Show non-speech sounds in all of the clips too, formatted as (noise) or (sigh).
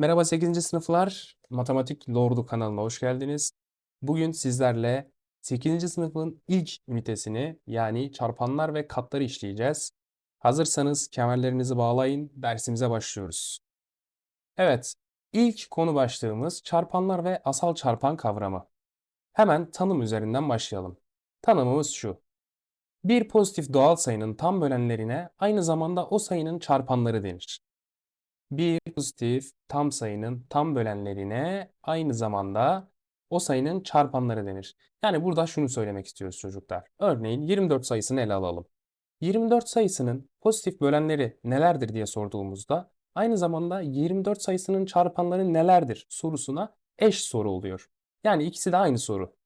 Merhaba 8. sınıflar, Matematik Lordu kanalına hoş geldiniz. Bugün sizlerle 8. sınıfın ilk ünitesini yani çarpanlar ve katları işleyeceğiz. Hazırsanız kemerlerinizi bağlayın, dersimize başlıyoruz. Evet, ilk konu başlığımız çarpanlar ve asal çarpan kavramı. Hemen tanım üzerinden başlayalım. Tanımımız şu. Bir pozitif doğal sayının tam bölenlerine aynı zamanda o sayının çarpanları denir. Bir pozitif tam sayının tam bölenlerine aynı zamanda o sayının çarpanları denir. Yani burada şunu söylemek istiyoruz çocuklar. Örneğin 24 sayısını ele alalım. 24 sayısının pozitif bölenleri nelerdir diye sorduğumuzda aynı zamanda 24 sayısının çarpanları nelerdir sorusuna eş soru oluyor. Yani ikisi de aynı soru.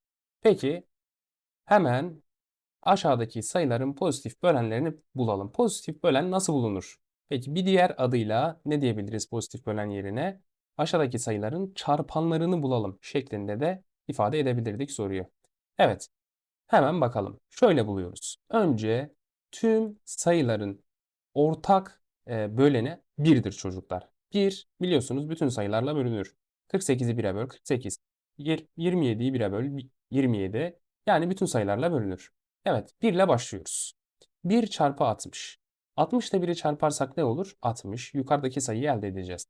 Peki hemen aşağıdaki sayıların pozitif bölenlerini bulalım. Pozitif bölen nasıl bulunur? Peki bir diğer adıyla ne diyebiliriz pozitif bölen yerine? Aşağıdaki sayıların çarpanlarını bulalım şeklinde de ifade edebilirdik soruyu. Evet, hemen bakalım. Şöyle buluyoruz. Önce tüm sayıların ortak e, böleni 1'dir çocuklar. 1 biliyorsunuz bütün sayılarla bölünür. 48'i 1'e böl 48. 27'yi 1'e böl 27. Yani bütün sayılarla bölünür. Evet 1 ile başlıyoruz. 1 çarpı 60. 60 ile 1'i çarparsak ne olur? 60. Yukarıdaki sayıyı elde edeceğiz.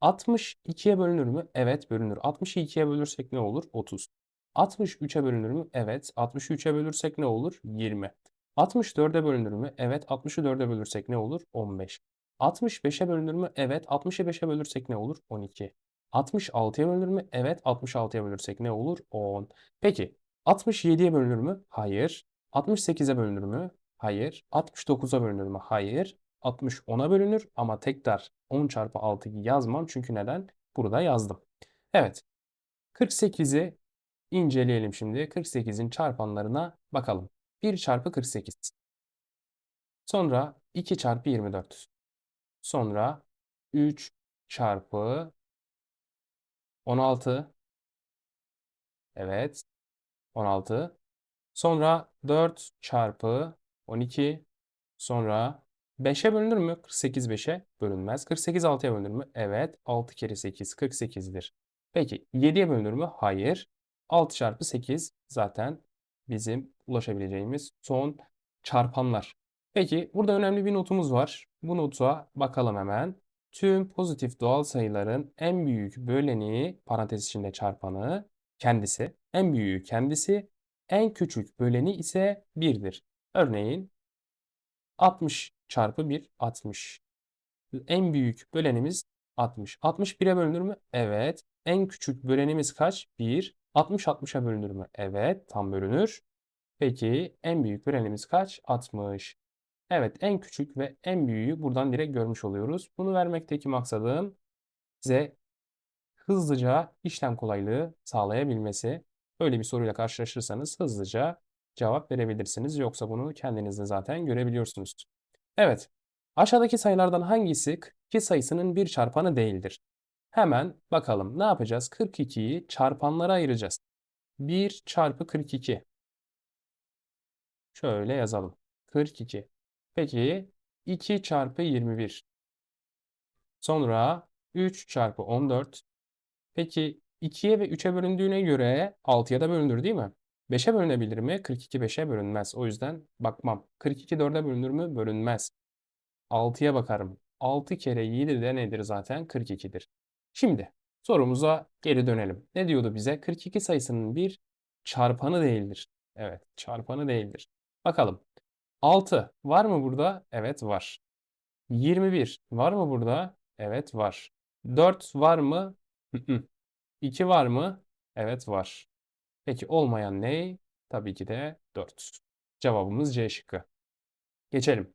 60 2'ye bölünür mü? Evet bölünür. 60'ı 2'ye bölürsek ne olur? 30. 60 3'e bölünür mü? Evet. 60'ı 3'e bölürsek ne olur? 20. 60 4'e bölünür mü? Evet. 60'ı 4'e bölürsek ne olur? 15. 60 5'e bölünür mü? Evet. 60'ı 5'e bölürsek ne olur? 12. 60 6'ya bölünür mü? Evet. 66'ya bölürsek ne olur? 10. Peki 60 7'ye bölünür mü? Hayır. 68'e bölünür mü? Hayır. 69'a bölünür mü? Hayır. 60 10'a bölünür ama tekrar 10 çarpı 6'yı yazmam. Çünkü neden? Burada yazdım. Evet. 48'i inceleyelim şimdi. 48'in çarpanlarına bakalım. 1 çarpı 48. Sonra 2 çarpı 24. Sonra 3 çarpı 16. Evet. 16. Sonra 4 çarpı 12. Sonra 5'e bölünür mü? 48 5'e bölünmez. 48 6'ya bölünür mü? Evet. 6 kere 8 48'dir. Peki 7'ye bölünür mü? Hayır. 6 çarpı 8 zaten bizim ulaşabileceğimiz son çarpanlar. Peki burada önemli bir notumuz var. Bu nota bakalım hemen. Tüm pozitif doğal sayıların en büyük böleni parantez içinde çarpanı kendisi. En büyüğü kendisi. En küçük böleni ise 1'dir. Örneğin 60 çarpı 1 60. En büyük bölenimiz 60. 60 1'e bölünür mü? Evet. En küçük bölenimiz kaç? 1. 60 60'a bölünür mü? Evet. Tam bölünür. Peki en büyük bölenimiz kaç? 60. Evet en küçük ve en büyüğü buradan direkt görmüş oluyoruz. Bunu vermekteki maksadım size hızlıca işlem kolaylığı sağlayabilmesi. Böyle bir soruyla karşılaşırsanız hızlıca cevap verebilirsiniz. Yoksa bunu kendiniz de zaten görebiliyorsunuz. Evet. Aşağıdaki sayılardan hangisi 42 sayısının bir çarpanı değildir? Hemen bakalım ne yapacağız? 42'yi çarpanlara ayıracağız. 1 çarpı 42. Şöyle yazalım. 42. Peki 2 çarpı 21. Sonra 3 çarpı 14. Peki 2'ye ve 3'e bölündüğüne göre 6'ya da bölünür değil mi? 5'e bölünebilir mi? 42 5'e bölünmez. O yüzden bakmam. 42 4'e bölünür mü? Bölünmez. 6'ya bakarım. 6 kere 7 de nedir zaten? 42'dir. Şimdi sorumuza geri dönelim. Ne diyordu bize? 42 sayısının bir çarpanı değildir. Evet, çarpanı değildir. Bakalım. 6 var mı burada? Evet var. 21 var mı burada? Evet var. 4 var mı? 2 var mı? Evet var. Peki olmayan ne? Tabii ki de 4. Cevabımız C şıkkı. Geçelim.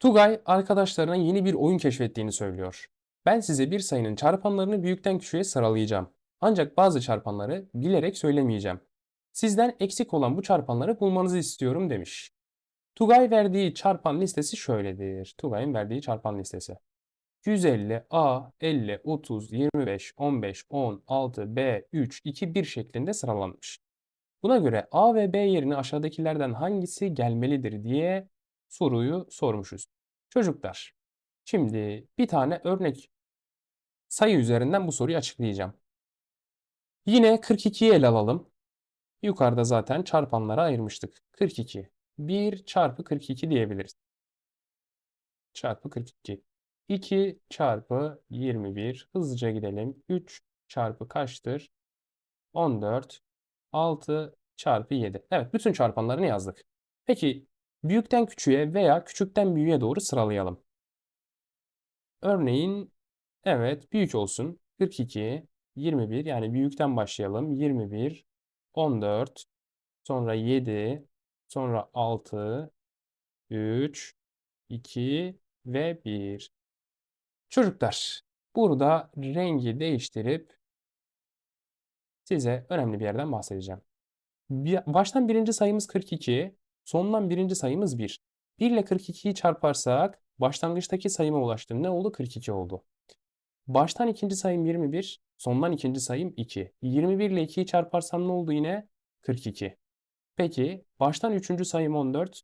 Tugay arkadaşlarına yeni bir oyun keşfettiğini söylüyor. Ben size bir sayının çarpanlarını büyükten küçüğe sıralayacağım. Ancak bazı çarpanları bilerek söylemeyeceğim. Sizden eksik olan bu çarpanları bulmanızı istiyorum demiş. Tugay verdiği çarpan listesi şöyledir. Tugay'ın verdiği çarpan listesi. 150, A, 50, 30, 25, 15, 10, 6, B, 3, 2, 1 şeklinde sıralanmış. Buna göre A ve B yerine aşağıdakilerden hangisi gelmelidir diye soruyu sormuşuz. Çocuklar, şimdi bir tane örnek sayı üzerinden bu soruyu açıklayacağım. Yine 42'yi ele alalım. Yukarıda zaten çarpanlara ayırmıştık. 42. 1 çarpı 42 diyebiliriz. Çarpı 42. 2 çarpı 21. Hızlıca gidelim. 3 çarpı kaçtır? 14. 6 çarpı 7. Evet bütün çarpanlarını yazdık. Peki büyükten küçüğe veya küçükten büyüğe doğru sıralayalım. Örneğin evet büyük olsun. 42, 21 yani büyükten başlayalım. 21, 14, sonra 7, sonra 6, 3, 2 ve 1. Çocuklar burada rengi değiştirip size önemli bir yerden bahsedeceğim. Baştan birinci sayımız 42, sondan birinci sayımız 1. 1 ile 42'yi çarparsak başlangıçtaki sayıma ulaştım. Ne oldu? 42 oldu. Baştan ikinci sayım 21, sondan ikinci sayım 2. 21 ile 2'yi çarparsam ne oldu yine? 42. Peki baştan üçüncü sayım 14,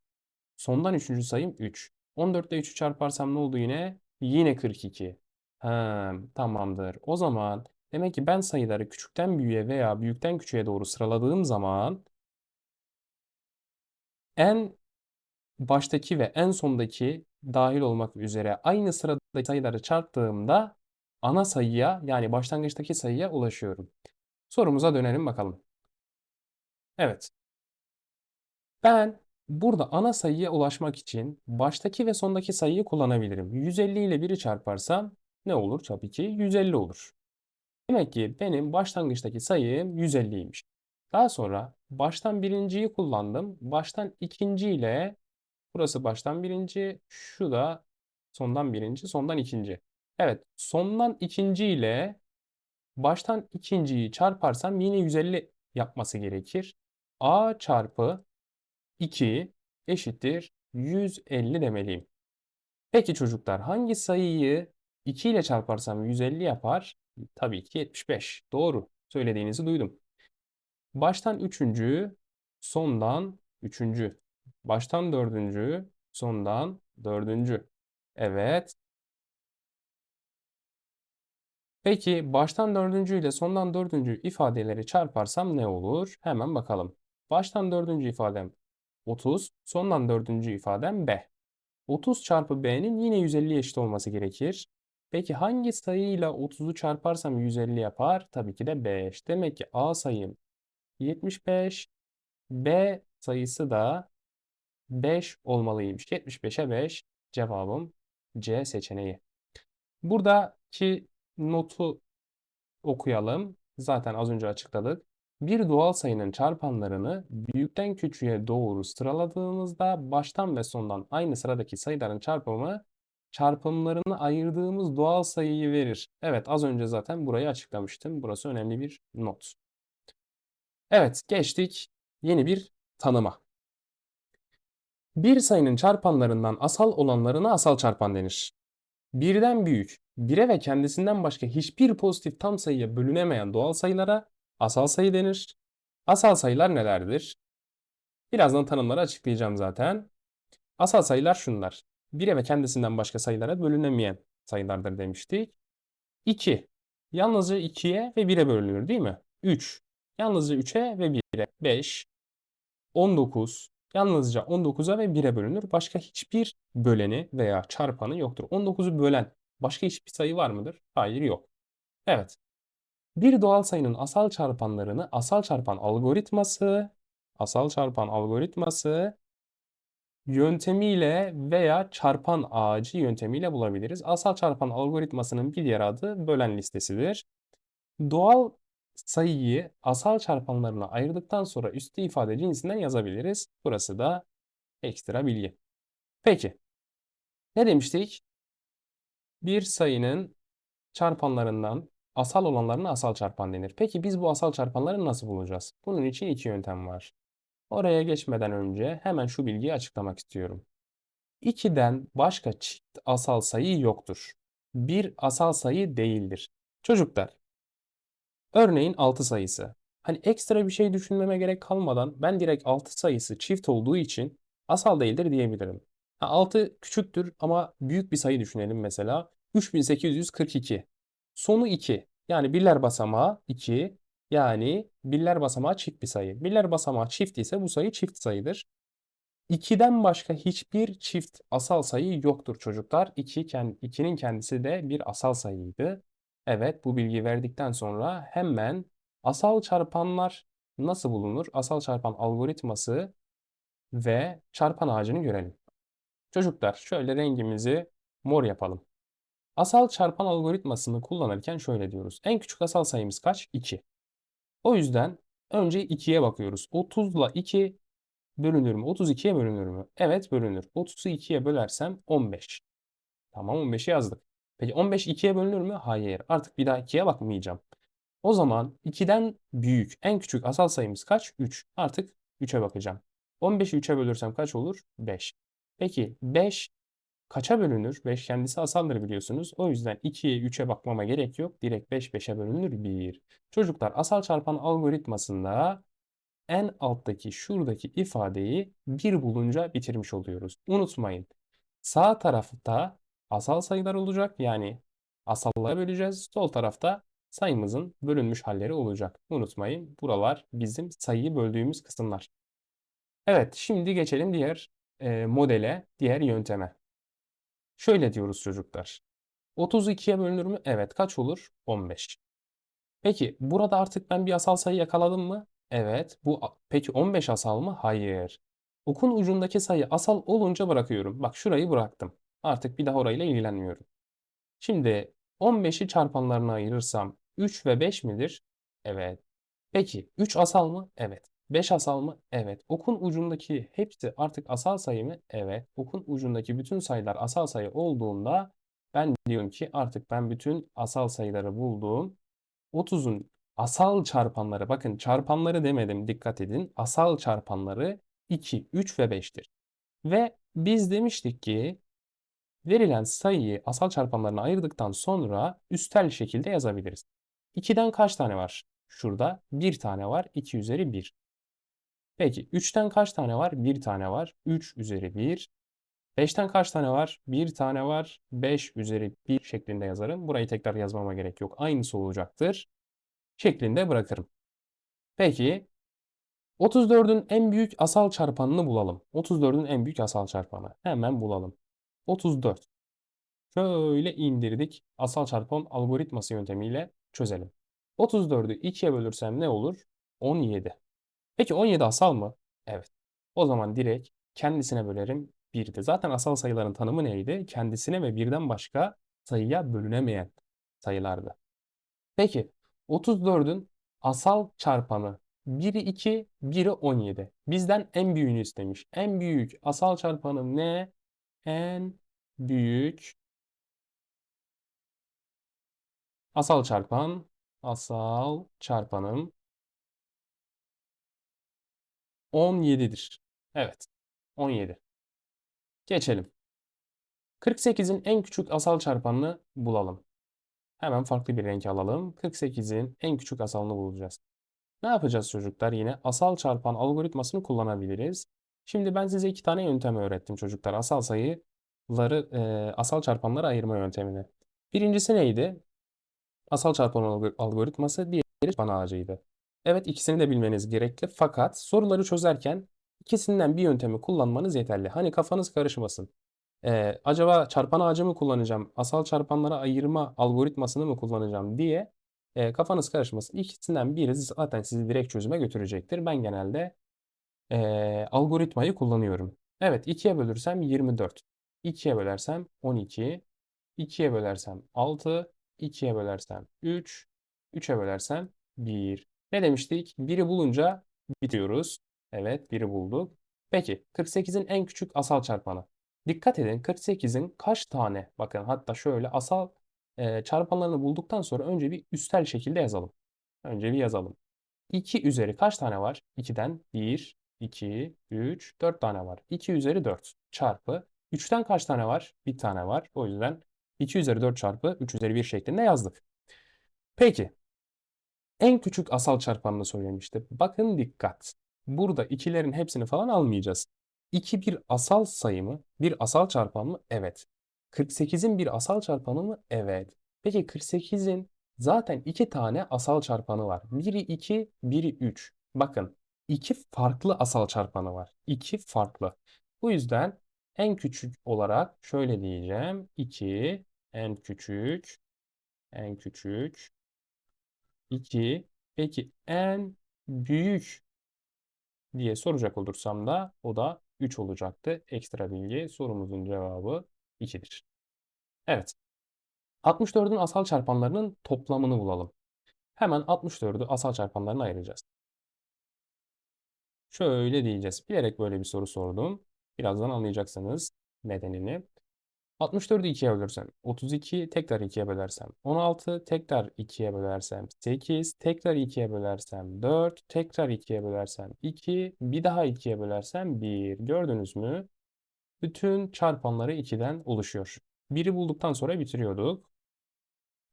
sondan üçüncü sayım 3. 14 ile 3'ü çarparsam ne oldu yine? Yine 42. Ha, tamamdır. O zaman demek ki ben sayıları küçükten büyüğe veya büyükten küçüğe doğru sıraladığım zaman en baştaki ve en sondaki dahil olmak üzere aynı sıradaki sayıları çarptığımda ana sayıya yani başlangıçtaki sayıya ulaşıyorum. Sorumuza dönelim bakalım. Evet. Ben burada ana sayıya ulaşmak için baştaki ve sondaki sayıyı kullanabilirim. 150 ile 1'i çarparsam ne olur? Tabii ki 150 olur. Demek ki benim başlangıçtaki sayım 150'ymiş. Daha sonra baştan birinciyi kullandım. Baştan ikinci ile burası baştan birinci, şu da sondan birinci, sondan ikinci. Evet, sondan ikinci ile baştan ikinciyi çarparsam yine 150 yapması gerekir. A çarpı 2 eşittir 150 demeliyim. Peki çocuklar hangi sayıyı 2 ile çarparsam 150 yapar? Tabii ki 75. Doğru. Söylediğinizi duydum. Baştan üçüncü, sondan üçüncü. Baştan dördüncü, sondan dördüncü. Evet. Peki baştan dördüncü ile sondan dördüncü ifadeleri çarparsam ne olur? Hemen bakalım. Baştan dördüncü ifadem 30, sondan dördüncü ifadem B. 30 çarpı B'nin yine 150 eşit olması gerekir. Peki hangi sayıyla 30'u çarparsam 150 yapar? Tabii ki de 5. Demek ki A sayım 75, B sayısı da 5 olmalıymış. 75'e 5 cevabım C seçeneği. Buradaki notu okuyalım. Zaten az önce açıkladık. Bir doğal sayının çarpanlarını büyükten küçüğe doğru sıraladığımızda baştan ve sondan aynı sıradaki sayıların çarpımı çarpımlarını ayırdığımız doğal sayıyı verir. Evet az önce zaten burayı açıklamıştım. Burası önemli bir not. Evet geçtik yeni bir tanıma. Bir sayının çarpanlarından asal olanlarına asal çarpan denir. Birden büyük, bire ve kendisinden başka hiçbir pozitif tam sayıya bölünemeyen doğal sayılara asal sayı denir. Asal sayılar nelerdir? Birazdan tanımları açıklayacağım zaten. Asal sayılar şunlar. 1'e ve kendisinden başka sayılara bölünemeyen sayılardır demiştik. 2. Yalnızca 2'ye ve 1'e bölünür değil mi? 3. Yalnızca 3'e ve 1'e. 5. 19. Yalnızca 19'a ve 1'e bölünür. Başka hiçbir böleni veya çarpanı yoktur. 19'u bölen başka hiçbir sayı var mıdır? Hayır yok. Evet. Bir doğal sayının asal çarpanlarını asal çarpan algoritması, asal çarpan algoritması yöntemiyle veya çarpan ağacı yöntemiyle bulabiliriz. Asal çarpan algoritmasının bir diğer adı bölen listesidir. Doğal sayıyı asal çarpanlarına ayırdıktan sonra üstü ifade cinsinden yazabiliriz. Burası da ekstra bilgi. Peki. Ne demiştik? Bir sayının çarpanlarından asal olanlarına asal çarpan denir. Peki biz bu asal çarpanları nasıl bulacağız? Bunun için iki yöntem var. Oraya geçmeden önce hemen şu bilgiyi açıklamak istiyorum. 2'den başka çift asal sayı yoktur. Bir asal sayı değildir. Çocuklar, örneğin 6 sayısı. Hani ekstra bir şey düşünmeme gerek kalmadan ben direkt 6 sayısı çift olduğu için asal değildir diyebilirim. Ha, 6 küçüktür ama büyük bir sayı düşünelim mesela. 3842. Sonu 2. Yani birler basamağı 2. Yani birler basamağı çift bir sayı. Birler basamağı çift ise bu sayı çift sayıdır. 2'den başka hiçbir çift asal sayı yoktur çocuklar. 2 2'nin kendisi de bir asal sayıydı. Evet bu bilgiyi verdikten sonra hemen asal çarpanlar nasıl bulunur? Asal çarpan algoritması ve çarpan ağacını görelim. Çocuklar şöyle rengimizi mor yapalım. Asal çarpan algoritmasını kullanırken şöyle diyoruz. En küçük asal sayımız kaç? 2. O yüzden önce 2'ye bakıyoruz. 30 ile 2 bölünür mü? 32'ye bölünür mü? Evet bölünür. 30'u 2'ye bölersem 15. Tamam 15'i yazdık. Peki 15 2'ye bölünür mü? Hayır. Artık bir daha 2'ye bakmayacağım. O zaman 2'den büyük en küçük asal sayımız kaç? 3. Artık 3'e bakacağım. 15'i 3'e bölürsem kaç olur? 5. Peki 5 kaça bölünür? 5 kendisi asaldır biliyorsunuz. O yüzden 2'ye 3'e bakmama gerek yok. Direkt 5 5'e bölünür 1. Çocuklar asal çarpan algoritmasında en alttaki şuradaki ifadeyi 1 bulunca bitirmiş oluyoruz. Unutmayın. Sağ tarafta asal sayılar olacak. Yani asallara böleceğiz. Sol tarafta sayımızın bölünmüş halleri olacak. Unutmayın buralar bizim sayıyı böldüğümüz kısımlar. Evet şimdi geçelim diğer e, modele, diğer yönteme. Şöyle diyoruz çocuklar. 32'ye bölünür mü? Evet. Kaç olur? 15. Peki burada artık ben bir asal sayı yakaladım mı? Evet. Bu peki 15 asal mı? Hayır. Okun ucundaki sayı asal olunca bırakıyorum. Bak şurayı bıraktım. Artık bir daha orayla ilgilenmiyorum. Şimdi 15'i çarpanlarına ayırırsam 3 ve 5 midir? Evet. Peki 3 asal mı? Evet. 5 asal mı? Evet. Okun ucundaki hepsi artık asal sayı mı? Evet. Okun ucundaki bütün sayılar asal sayı olduğunda ben diyorum ki artık ben bütün asal sayıları buldum. 30'un asal çarpanları bakın çarpanları demedim dikkat edin. Asal çarpanları 2, 3 ve 5'tir. Ve biz demiştik ki verilen sayıyı asal çarpanlarına ayırdıktan sonra üstel şekilde yazabiliriz. 2'den kaç tane var? Şurada 1 tane var. 2 üzeri 1. Peki 3'ten kaç tane var? 1 tane var. 3 üzeri 1. 5'ten kaç tane var? 1 tane var. 5 üzeri 1 şeklinde yazarım. Burayı tekrar yazmama gerek yok. Aynısı olacaktır. Şeklinde bırakırım. Peki 34'ün en büyük asal çarpanını bulalım. 34'ün en büyük asal çarpanı. Hemen bulalım. 34. Şöyle indirdik. Asal çarpan algoritması yöntemiyle çözelim. 34'ü 2'ye bölürsem ne olur? 17. Peki 17 asal mı? Evet. O zaman direkt kendisine bölerim 1'de. Zaten asal sayıların tanımı neydi? Kendisine ve birden başka sayıya bölünemeyen sayılardı. Peki 34'ün asal çarpanı 1'i 2, 1'i 17. Bizden en büyüğünü istemiş. En büyük asal çarpanı ne? En büyük asal çarpan, asal çarpanım 17'dir. Evet. 17. Geçelim. 48'in en küçük asal çarpanını bulalım. Hemen farklı bir renk alalım. 48'in en küçük asalını bulacağız. Ne yapacağız çocuklar? Yine asal çarpan algoritmasını kullanabiliriz. Şimdi ben size iki tane yöntem öğrettim çocuklar. Asal sayıları, e, asal çarpanları ayırma yöntemini. Birincisi neydi? Asal çarpan algoritması, diğeri çarpan ağacıydı. Evet ikisini de bilmeniz gerekli fakat soruları çözerken ikisinden bir yöntemi kullanmanız yeterli. Hani kafanız karışmasın. Ee, acaba çarpan ağacı mı kullanacağım, asal çarpanlara ayırma algoritmasını mı kullanacağım diye e, kafanız karışmasın. İkisinden biri zaten sizi direkt çözüme götürecektir. Ben genelde e, algoritmayı kullanıyorum. Evet 2'ye bölürsem 24. 2'ye bölersem 12. 2'ye bölersem 6. 2'ye bölersem 3. 3'e bölersem 1. Ne demiştik? Biri bulunca bitiyoruz. Evet, biri bulduk. Peki, 48'in en küçük asal çarpanı. Dikkat edin, 48'in kaç tane? Bakın hatta şöyle asal e, çarpanlarını bulduktan sonra önce bir üstel şekilde yazalım. Önce bir yazalım. 2 üzeri kaç tane var? 2'den 1, 2, 3, 4 tane var. 2 üzeri 4 çarpı 3'ten kaç tane var? Bir tane var. O yüzden 2 üzeri 4 çarpı 3 üzeri 1 şeklinde yazdık. Peki en küçük asal çarpanını söylemişti. Bakın dikkat. Burada ikilerin hepsini falan almayacağız. 2 bir asal sayı mı? Bir asal çarpan mı? Evet. 48'in bir asal çarpanı mı? Evet. Peki 48'in zaten 2 tane asal çarpanı var. Biri 2, biri 3. Bakın 2 farklı asal çarpanı var. 2 farklı. Bu yüzden en küçük olarak şöyle diyeceğim. 2 en küçük en küçük 2 peki en büyük diye soracak olursam da o da 3 olacaktı. Ekstra bilgi sorumuzun cevabı 2'dir. Evet. 64'ün asal çarpanlarının toplamını bulalım. Hemen 64'ü asal çarpanlarına ayıracağız. Şöyle diyeceğiz. Bilerek böyle bir soru sordum. Birazdan anlayacaksınız nedenini. 64'ü 2'ye bölersem 32, tekrar 2'ye bölersem 16, tekrar 2'ye bölersem 8, tekrar 2'ye bölersem 4, tekrar 2'ye bölersem 2, bir daha 2'ye bölersem 1. Gördünüz mü? Bütün çarpanları 2'den oluşuyor. 1'i bulduktan sonra bitiriyorduk.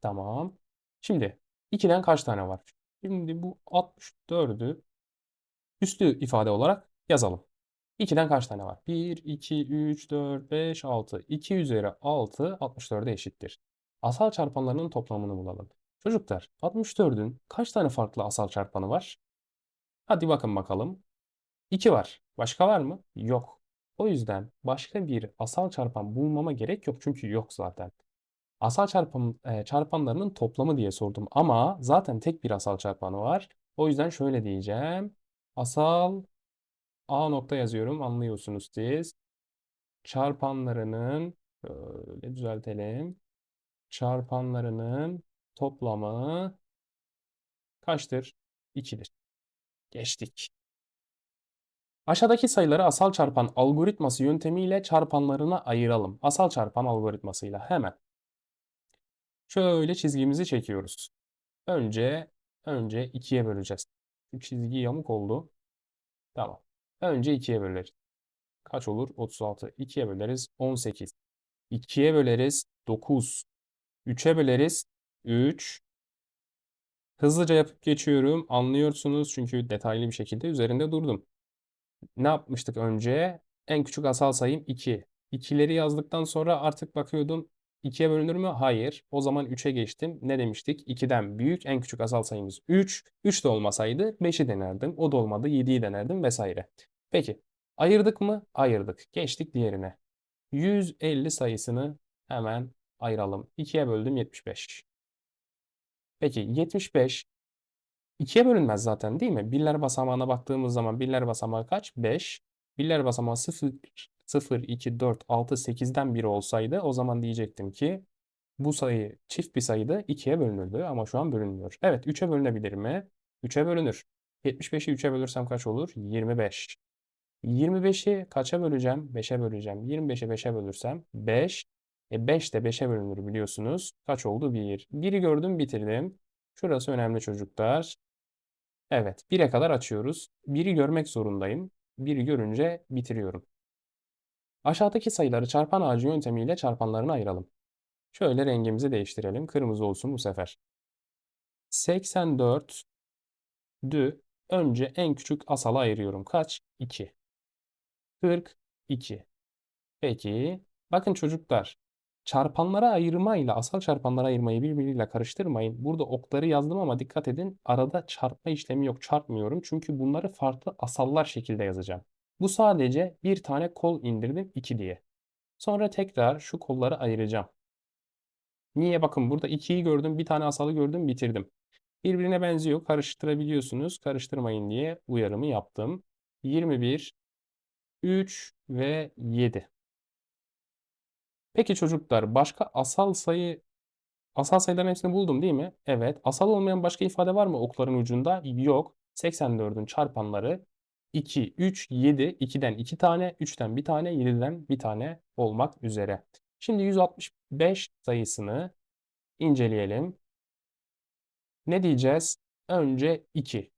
Tamam. Şimdi 2'den kaç tane var? Şimdi bu 64'ü üslü ifade olarak yazalım. 2'den kaç tane var? 1, 2, 3, 4, 5, 6. 2 üzeri 6 64'e eşittir. Asal çarpanlarının toplamını bulalım. Çocuklar 64'ün kaç tane farklı asal çarpanı var? Hadi bakın bakalım. 2 var. Başka var mı? Yok. O yüzden başka bir asal çarpan bulmama gerek yok çünkü yok zaten. Asal çarpan, e, çarpanlarının toplamı diye sordum ama zaten tek bir asal çarpanı var. O yüzden şöyle diyeceğim. Asal A nokta yazıyorum anlıyorsunuz siz. Çarpanlarının böyle düzeltelim. Çarpanlarının toplamı kaçtır? 2'dir. Geçtik. Aşağıdaki sayıları asal çarpan algoritması yöntemiyle çarpanlarına ayıralım. Asal çarpan algoritmasıyla hemen. Şöyle çizgimizi çekiyoruz. Önce önce 2'ye böleceğiz. Çizgi yamuk oldu. Tamam. Önce 2'ye böleriz. Kaç olur? 36. 2'ye böleriz. 18. 2'ye böleriz. 9. 3'e böleriz. 3. Hızlıca yapıp geçiyorum. Anlıyorsunuz çünkü detaylı bir şekilde üzerinde durdum. Ne yapmıştık önce? En küçük asal sayım 2. 2'leri yazdıktan sonra artık bakıyordum 2'ye bölünür mü? Hayır. O zaman 3'e geçtim. Ne demiştik? 2'den büyük en küçük asal sayımız 3. 3 de olmasaydı 5'i denerdim. O da olmadı 7'yi denerdim vesaire. Peki ayırdık mı? Ayırdık. Geçtik diğerine. 150 sayısını hemen ayıralım. 2'ye böldüm 75. Peki 75 2'ye bölünmez zaten değil mi? Birler basamağına baktığımız zaman birler basamağı kaç? 5. Birler basamağı 0, 0, 2, 4, 6, 8'den biri olsaydı o zaman diyecektim ki bu sayı çift bir sayıda 2'ye bölünürdü ama şu an bölünmüyor. Evet 3'e bölünebilir mi? 3'e bölünür. 75'i 3'e bölürsem kaç olur? 25. 25'i kaça böleceğim? 5'e böleceğim. 25'i 5'e bölürsem 5. E 5 de 5'e bölünür biliyorsunuz. Kaç oldu? 1. 1'i gördüm bitirdim. Şurası önemli çocuklar. Evet 1'e kadar açıyoruz. 1'i görmek zorundayım. 1'i görünce bitiriyorum. Aşağıdaki sayıları çarpan ağacı yöntemiyle çarpanlarına ayıralım. Şöyle rengimizi değiştirelim. Kırmızı olsun bu sefer. 84 dü önce en küçük asala ayırıyorum. Kaç? 2. 42. Peki. Bakın çocuklar. Çarpanlara ayırmayla asal çarpanlara ayırmayı birbiriyle karıştırmayın. Burada okları yazdım ama dikkat edin. Arada çarpma işlemi yok. Çarpmıyorum. Çünkü bunları farklı asallar şekilde yazacağım. Bu sadece bir tane kol indirdim 2 diye. Sonra tekrar şu kolları ayıracağım. Niye? Bakın burada 2'yi gördüm. Bir tane asalı gördüm. Bitirdim. Birbirine benziyor. Karıştırabiliyorsunuz. Karıştırmayın diye uyarımı yaptım. 21, 3 ve 7. Peki çocuklar başka asal sayı asal sayıların hepsini buldum değil mi? Evet. Asal olmayan başka ifade var mı okların ucunda? Yok. 84'ün çarpanları 2, 3, 7. 2'den 2 tane, 3'ten 1 tane, 7'den 1 tane olmak üzere. Şimdi 165 sayısını inceleyelim. Ne diyeceğiz? Önce 2.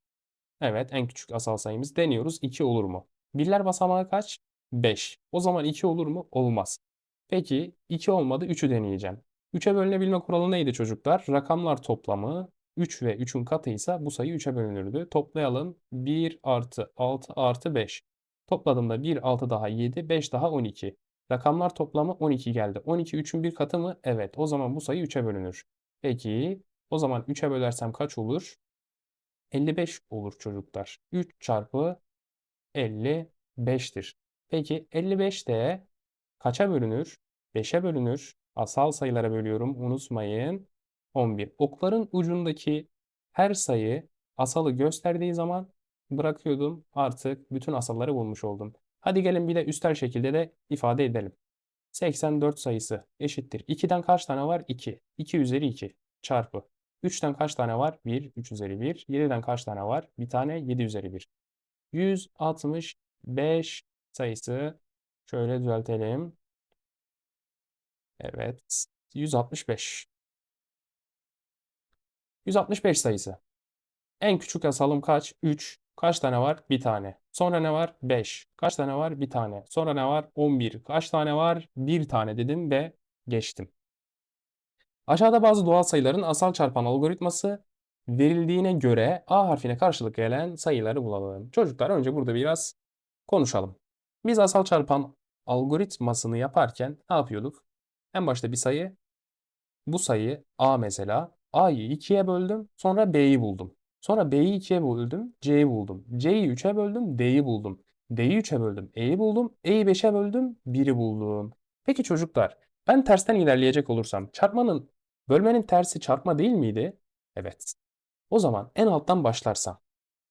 Evet en küçük asal sayımız. Deniyoruz. 2 olur mu? Birler basamağı kaç? 5. O zaman 2 olur mu? Olmaz. Peki 2 olmadı 3'ü deneyeceğim. 3'e bölünebilme kuralı neydi çocuklar? Rakamlar toplamı 3 ve 3'ün katıysa bu sayı 3'e bölünürdü. Toplayalım. 1 artı 6 artı 5. Topladığımda 1, 6 daha 7, 5 daha 12. Rakamlar toplamı 12 geldi. 12 3'ün bir katı mı? Evet. O zaman bu sayı 3'e bölünür. Peki o zaman 3'e bölersem kaç olur? 55 olur çocuklar. 3 çarpı 55'tir. Peki 55 de kaça bölünür? 5'e bölünür. Asal sayılara bölüyorum. Unutmayın. 11. Okların ucundaki her sayı asalı gösterdiği zaman bırakıyordum. Artık bütün asalları bulmuş oldum. Hadi gelin bir de üstel şekilde de ifade edelim. 84 sayısı eşittir. 2'den kaç tane var? 2. 2 üzeri 2 çarpı. 3'ten kaç tane var? 1. 3 üzeri 1. 7'den kaç tane var? Bir tane 7 üzeri 1. 165 sayısı şöyle düzeltelim. Evet. 165. 165 sayısı. En küçük asalım kaç? 3. Kaç tane var? Bir tane. Sonra ne var? 5. Kaç tane var? Bir tane. Sonra ne var? 11. Kaç tane var? Bir tane dedim ve geçtim. Aşağıda bazı doğal sayıların asal çarpan algoritması verildiğine göre A harfine karşılık gelen sayıları bulalım. Çocuklar önce burada biraz konuşalım. Biz asal çarpan algoritmasını yaparken ne yapıyorduk? En başta bir sayı, bu sayı A mesela. A'yı 2'ye böldüm, sonra B'yi buldum. Sonra B'yi 2'ye böldüm, C'yi buldum. C'yi 3'e böldüm, D'yi buldum. D'yi 3'e böldüm, E'yi buldum. E'yi 5'e böldüm, 1'i buldum. Peki çocuklar, ben tersten ilerleyecek olursam çarpmanın, bölmenin tersi çarpma değil miydi? Evet. O zaman en alttan başlarsam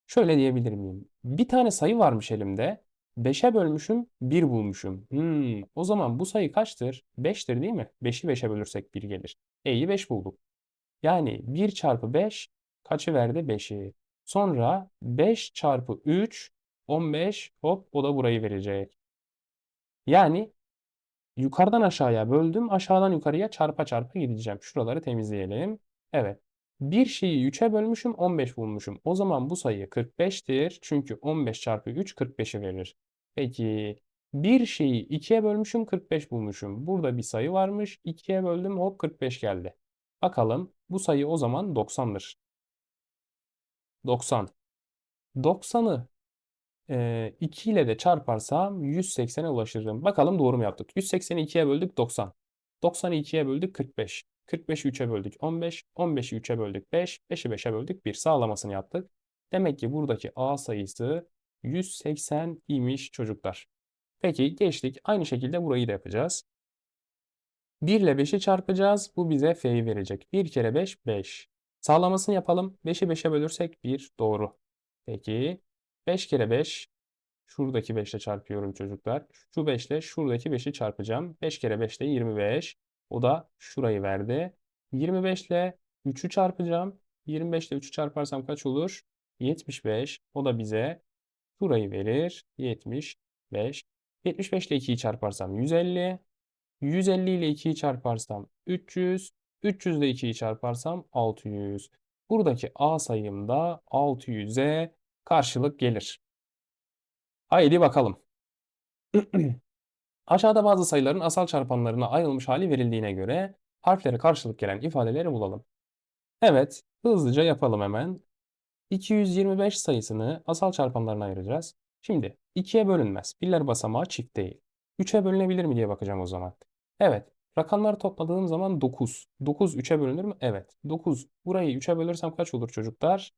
şöyle diyebilir miyim? Bir tane sayı varmış elimde. 5'e bölmüşüm, 1 bulmuşum. Hmm, o zaman bu sayı kaçtır? 5'tir değil mi? 5'i 5'e bölürsek 1 gelir. E'yi 5 bulduk. Yani 1 çarpı 5 kaçı verdi? 5'i. Sonra 5 çarpı 3 15 hop o da burayı verecek. Yani yukarıdan aşağıya böldüm. Aşağıdan yukarıya çarpa çarpa gideceğim. Şuraları temizleyelim. Evet. Bir şeyi 3'e bölmüşüm 15 bulmuşum. O zaman bu sayı 45'tir. Çünkü 15 çarpı 3 45'i verir. Peki bir şeyi 2'ye bölmüşüm 45 bulmuşum. Burada bir sayı varmış. 2'ye böldüm hop 45 geldi. Bakalım bu sayı o zaman 90'dır. 90. 90'ı e, 2 ile de çarparsam 180'e ulaşırım. Bakalım doğru mu yaptık? 180'i 2'ye böldük 90. 90'ı 2'ye böldük 45. 45'i 3'e böldük 15. 15'i 3'e böldük 5. 5'i 5'e böldük 1. Sağlamasını yaptık. Demek ki buradaki A sayısı 180 imiş çocuklar. Peki geçtik. Aynı şekilde burayı da yapacağız. 1 ile 5'i çarpacağız. Bu bize F'yi verecek. 1 kere 5, 5. Sağlamasını yapalım. 5'i 5'e bölürsek 1. Doğru. Peki 5 kere 5. Şuradaki 5 ile çarpıyorum çocuklar. Şu 5 ile şuradaki 5'i çarpacağım. 5 kere 5 de 25. O da şurayı verdi. 25 ile 3'ü çarpacağım. 25 ile 3'ü çarparsam kaç olur? 75. O da bize şurayı verir. 75. 75 ile 2'yi çarparsam 150. 150 ile 2'yi çarparsam 300. 300 ile 2'yi çarparsam 600. Buradaki A sayım da 600'e karşılık gelir. Haydi bakalım. (clears throat) Aşağıda bazı sayıların asal çarpanlarına ayrılmış hali verildiğine göre harflere karşılık gelen ifadeleri bulalım. Evet, hızlıca yapalım hemen. 225 sayısını asal çarpanlarına ayıracağız. Şimdi 2'ye bölünmez. Birler basamağı çift değil. 3'e bölünebilir mi diye bakacağım o zaman. Evet, rakamları topladığım zaman 9. 9 3'e bölünür mü? Evet. 9. Burayı 3'e bölürsem kaç olur çocuklar?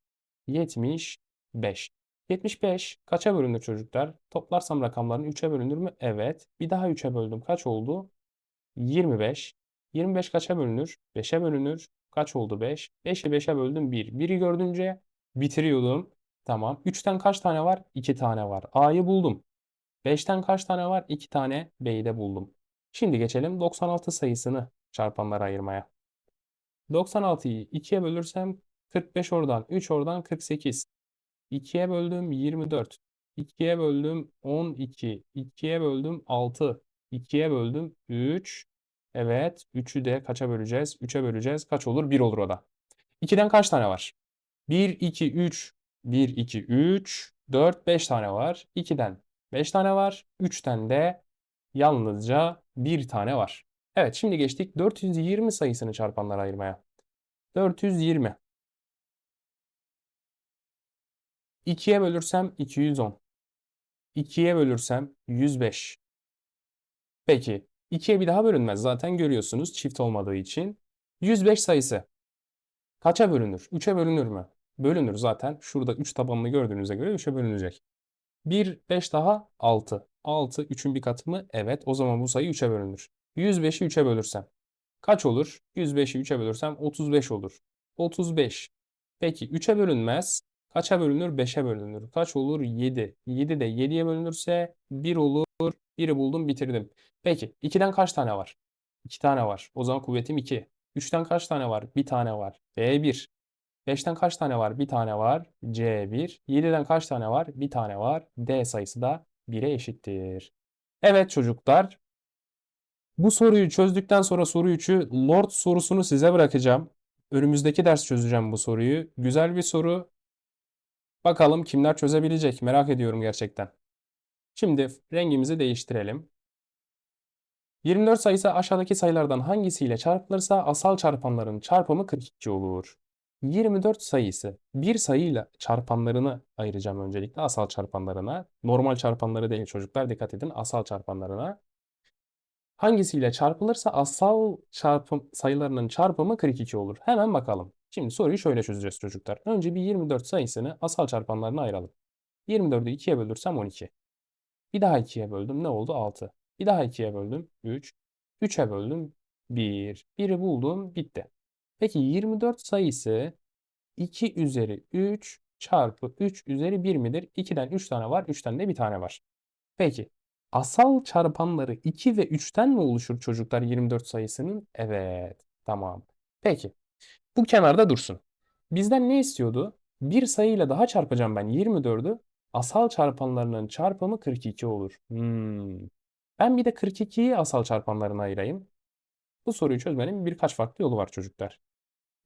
75. 75 kaça bölünür çocuklar? Toplarsam rakamların 3'e bölünür mü? Evet. Bir daha 3'e böldüm. Kaç oldu? 25. 25 kaça bölünür? 5'e bölünür. Kaç oldu 5? 5'i 5'e böldüm 1. 1'i gördünce bitiriyordum. Tamam. 3'ten kaç tane var? 2 tane var. A'yı buldum. 5'ten kaç tane var? 2 tane B'yi de buldum. Şimdi geçelim 96 sayısını çarpanlara ayırmaya. 96'yı 2'ye bölürsem 45 oradan, 3 oradan 48. 2'ye böldüm 24. 2'ye böldüm 12. 2'ye böldüm 6. 2'ye böldüm 3. Evet 3'ü de kaça böleceğiz? 3'e böleceğiz. Kaç olur? 1 olur o da. 2'den kaç tane var? 1, 2, 3. 1, 2, 3. 4, 5 tane var. 2'den 5 tane var. 3'ten de yalnızca 1 tane var. Evet şimdi geçtik 420 sayısını çarpanlara ayırmaya. 420. 2'ye bölürsem 210. 2'ye bölürsem 105. Peki 2'ye bir daha bölünmez zaten görüyorsunuz çift olmadığı için. 105 sayısı. kaça bölünür? 3'e bölünür mü? Bölünür zaten. Şurada 3 tabanını gördüğünüze göre 3'e bölünecek. 1, 5 daha 6. 6 3'ün bir katı mı? Evet. O zaman bu sayı 3'e bölünür. 105'i 3'e bölürsem kaç olur? 105'i 3'e bölürsem 35 olur. 35. Peki 3'e bölünmez. Kaça bölünür? 5'e bölünür. Kaç olur? 7. 7 de 7'ye bölünürse 1 olur. 1'i buldum bitirdim. Peki 2'den kaç tane var? 2 tane var. O zaman kuvvetim 2. 3'ten kaç tane var? 1 tane var. B1. 5'ten kaç tane var? 1 tane var. C1. 7'den kaç tane var? 1 tane var. D sayısı da 1'e eşittir. Evet çocuklar. Bu soruyu çözdükten sonra soru 3'ü Lord sorusunu size bırakacağım. Önümüzdeki ders çözeceğim bu soruyu. Güzel bir soru. Bakalım kimler çözebilecek? Merak ediyorum gerçekten. Şimdi rengimizi değiştirelim. 24 sayısı aşağıdaki sayılardan hangisiyle çarpılırsa asal çarpanların çarpımı 42 olur. 24 sayısı bir sayıyla çarpanlarını ayıracağım öncelikle asal çarpanlarına. Normal çarpanları değil çocuklar dikkat edin asal çarpanlarına. Hangisiyle çarpılırsa asal çarpım sayılarının çarpımı 42 olur. Hemen bakalım. Şimdi soruyu şöyle çözeceğiz çocuklar. Önce bir 24 sayısını asal çarpanlarına ayıralım. 24'ü 2'ye bölürsem 12. Bir daha 2'ye böldüm. Ne oldu? 6. Bir daha 2'ye böldüm. 3. 3'e böldüm. 1. 1'i buldum. Bitti. Peki 24 sayısı 2 üzeri 3 çarpı 3 üzeri 1 midir? 2'den 3 tane var. 3'ten de bir tane var. Peki asal çarpanları 2 ve 3'ten mi oluşur çocuklar 24 sayısının? Evet. Tamam. Peki. Bu kenarda dursun. Bizden ne istiyordu? Bir sayıyla daha çarpacağım ben 24'ü. Asal çarpanlarının çarpımı 42 olur. Hmm. Ben bir de 42'yi asal çarpanlarına ayırayım. Bu soruyu çözmenin birkaç farklı yolu var çocuklar.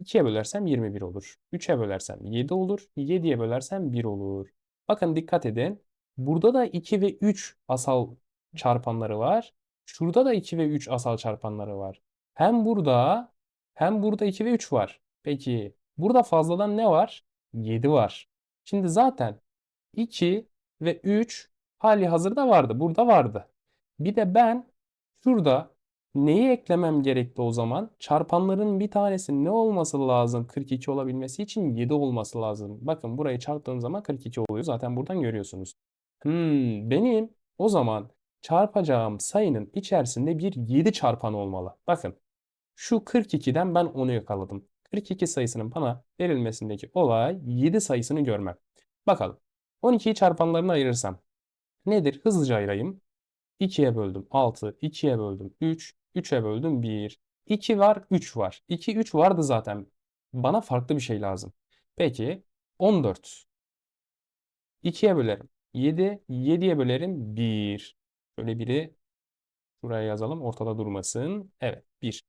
2'ye bölersem 21 olur. 3'e bölersem 7 olur. 7'ye bölersem 1 olur. Bakın dikkat edin. Burada da 2 ve 3 asal çarpanları var. Şurada da 2 ve 3 asal çarpanları var. Hem burada hem burada 2 ve 3 var. Peki burada fazladan ne var? 7 var. Şimdi zaten 2 ve 3 hali hazırda vardı. Burada vardı. Bir de ben şurada neyi eklemem gerekli o zaman? Çarpanların bir tanesi ne olması lazım 42 olabilmesi için? 7 olması lazım. Bakın burayı çarptığım zaman 42 oluyor. Zaten buradan görüyorsunuz. Hmm, benim o zaman çarpacağım sayının içerisinde bir 7 çarpan olmalı. Bakın şu 42'den ben onu yakaladım. 42 sayısının bana verilmesindeki olay 7 sayısını görmem. Bakalım. 12'yi çarpanlarına ayırırsam nedir? Hızlıca ayırayım. 2'ye böldüm 6, 2'ye böldüm 3, 3'e böldüm 1. 2 var, 3 var. 2, 3 vardı zaten. Bana farklı bir şey lazım. Peki 14. 2'ye bölerim. 7, 7'ye bölerim 1. Şöyle biri şuraya yazalım ortada durmasın. Evet 1.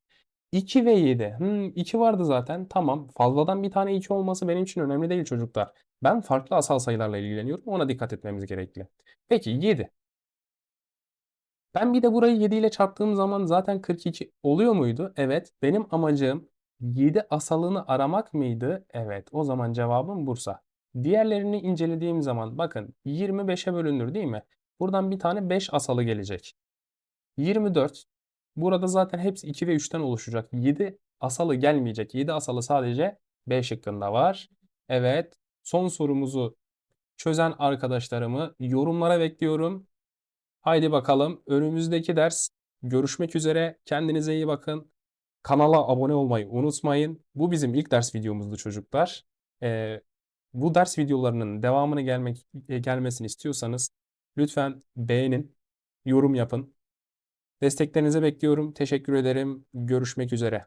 2 ve 7. Hmm, 2 vardı zaten. Tamam. Fazladan bir tane 2 olması benim için önemli değil çocuklar. Ben farklı asal sayılarla ilgileniyorum. Ona dikkat etmemiz gerekli. Peki 7. Ben bir de burayı 7 ile çarptığım zaman zaten 42 oluyor muydu? Evet. Benim amacım 7 asalını aramak mıydı? Evet. O zaman cevabım Bursa. Diğerlerini incelediğim zaman bakın 25'e bölünür değil mi? Buradan bir tane 5 asalı gelecek. 24. Burada zaten hepsi 2 ve 3'ten oluşacak. 7 asalı gelmeyecek. 7 asalı sadece B şıkkında var. Evet. Son sorumuzu çözen arkadaşlarımı yorumlara bekliyorum. Haydi bakalım önümüzdeki ders görüşmek üzere. Kendinize iyi bakın. Kanala abone olmayı unutmayın. Bu bizim ilk ders videomuzdu çocuklar. Ee, bu ders videolarının devamını gelmek gelmesini istiyorsanız lütfen beğenin, yorum yapın. Desteklerinizi bekliyorum. Teşekkür ederim. Görüşmek üzere.